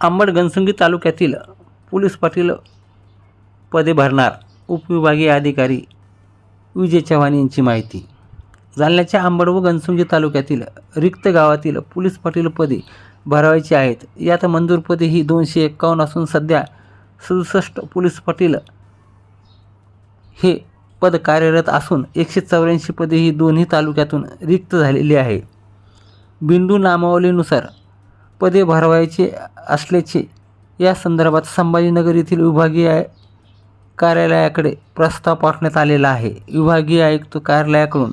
आंबड घनसंगी तालुक्यातील पोलीस पाटील पदे भरणार उपविभागीय अधिकारी विजय चव्हाण यांची माहिती. जालन्याच्या आंबड व घनसंगी तालुक्यातील रिक्त गावातील पोलीस पाटील पदे भरवायची आहेत. यात मंजूर पदे ही दोनशे एक्कावन्न असून सध्या सदुसष्ट पोलीस पाटील हे पद कार्यरत असून एकशे चौऱ्याऐंशी पदे ही दोन्ही तालुक्यातून रिक्त झालेली आहे. बिंदू नामावलीनुसार पदे भरवायचे असल्याचे या संदर्भात संभाजीनगर येथील विभागीय कार्यालयाकडे प्रस्ताव पाठवण्यात आलेला आहे. विभागीय आयुक्त कार्यालयाकडून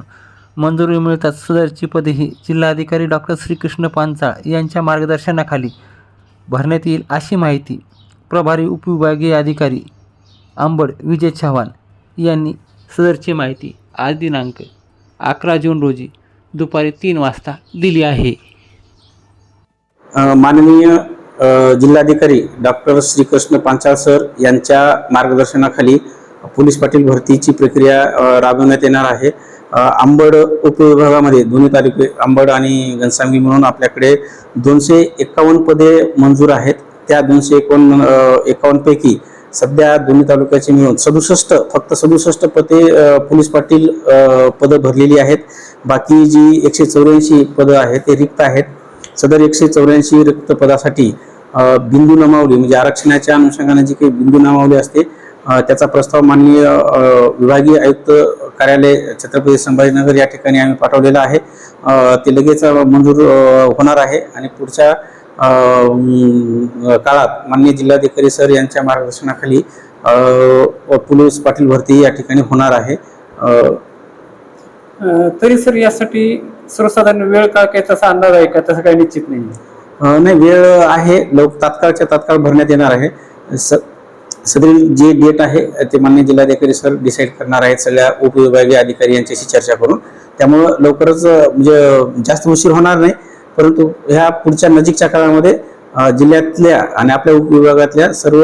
मंजुरी मिळताच सदरची पदे ही जिल्हाधिकारी डॉक्टर श्रीकृष्ण पांचाळ यांच्या मार्गदर्शनाखाली भरण्यात येईल अशी माहिती प्रभारी उपविभागीय अधिकारी आंबड विजय चव्हाण यांनी सदरची माहिती आज दिनांक अकरा जून रोजी दुपारी तीन वाजता दिली आहे. माननीय जिल्हाधिकारी डॉक्टर श्रीकृष्ण पांचाळ सर यांच्या मार्गदर्शनाखाली पोलीस पाटील भरतीची प्रक्रिया राबवण्यात येणार आहे. आंबड उपविभागामध्ये दोन्ही तालुके आंबड आणि घनसांगी म्हणून आपल्याकडे दोनशे एकावन्न पदे मंजूर आहेत. त्या दोनशे एकावन्न एकावन्नपैकी सध्या दोन्ही तालुक्याचे मिळून सदुसष्ट फक्त सदुसष्ट पदे पोलीस पाटील पदं भरलेली आहेत. बाकी जी एकशे चौऱ्याऐंशी पदं आहेत ते रिक्त आहेत. सदर एकशे चौऱ्याऐंशी रिक्तपदासाठी बिंदू नमावली म्हणजे आरक्षणाच्या अनुषंगाने जी काही बिंदू नमावली असते त्याचा प्रस्ताव माननीय विभागीय आयुक्त कार्यालय छत्रपती संभाजीनगर या ठिकाणी आम्ही पाठवलेला आहे. ते लगेच मंजूर होणार आहे आणि पुढच्या काळात माननीय जिल्हाधिकारी सर यांच्या मार्गदर्शनाखाली पुलिस पोलीस पाटील भरती या ठिकाणी होणार आहे. तरी सर यासाठी सर्वसाधारण वेळ का काय तसा अंदाज आहे का? तसं काही निश्चित नाही नाही वेळ आहे. लोक तात्काळच्या तात्काळ भरण्यात येणार आहे. स सदरील जे डेट आहे ते मान्य जिल्हाधिकारी सर डिसाईड करणार आहेत. सगळ्या उपविभागीय अधिकारी यांच्याशी चर्चा करून. त्यामुळं लवकरच म्हणजे जास्त उशीर होणार नाही. परंतु ह्या पुढच्या नजीकच्या काळामध्ये जिल्ह्यातल्या आणि आपल्या उपविभागातल्या सर्व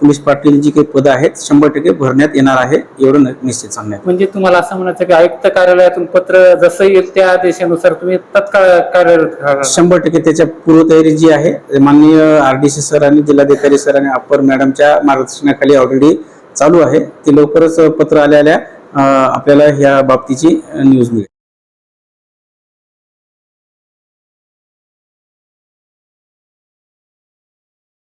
पोलीस पाटील जी काही पदं आहेत शंभर टक्के भरण्यात येणार आहे एवढं निश्चित सांगण्यात म्हणजे तुम्हाला असं म्हणायचं की आयुक्त कार्यालयातून पत्र जसं येईल त्या आदेशानुसार तुम्ही तत्काळ कार्यरत. शंभर टक्के त्याच्या पूर्वतयारी जी आहे माननीय आर डी सी सर आणि जिल्हाधिकारी सर आणि अप्पर मॅडमच्या मार्गदर्शनाखाली ऑलरेडी चालू आहे. ती लवकरच पत्र आल्या आल्या अं, आपल्याला ह्या बाबतीची न्यूज मिळेल.